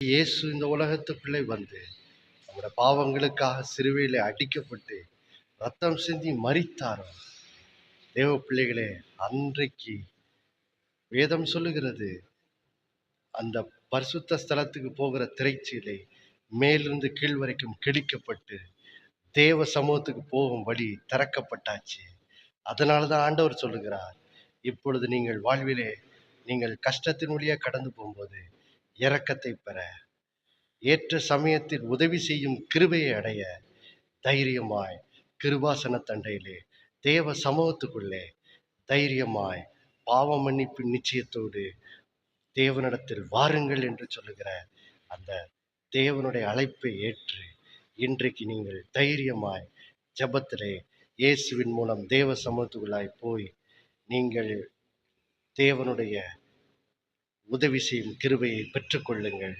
இயேசு இந்த உலகத்துக்குள்ளே வந்து நம்முடைய பாவங்களுக்காக சிறுவையில் அடிக்கப்பட்டு ரத்தம் சிந்தி மறித்தாரோ தேவ பிள்ளைகளே அன்றைக்கு வேதம் சொல்லுகிறது அந்த பரிசுத்த ஸ்தலத்துக்கு போகிற திரைச்சீலை மேலிருந்து கீழ் வரைக்கும் கிழிக்கப்பட்டு தேவ சமூகத்துக்கு போகும் வழி திறக்கப்பட்டாச்சு. அதனால தான் ஆண்டவர் சொல்லுகிறார் இப்பொழுது நீங்கள் வாழ்விலே நீங்கள் கஷ்டத்தின் வழியாக கடந்து போகும்போது இரக்கத்தை பெற ஏற்ற சமயத்தில் உதவி செய்யும் கிருபையை அடைய தைரியமாய் கிருபாசன தண்டையிலே தேவ சமூகத்துக்குள்ளே தைரியமாய் பாவ மன்னிப்பு நிச்சயத்தோடு தேவனிடத்தில் வாருங்கள் என்று சொல்லுகிற அந்த தேவனுடைய அழைப்பை ஏற்று இன்றைக்கு நீங்கள் தைரியமாய் ஜபத்திலே இயேசுவின் மூலம் தேவ சமூகத்துக்குள்ளாய் போய் நீங்கள் தேவனுடைய உதவி செய்யும் கிருபையை பெற்றுக்கொள்ளுங்கள்.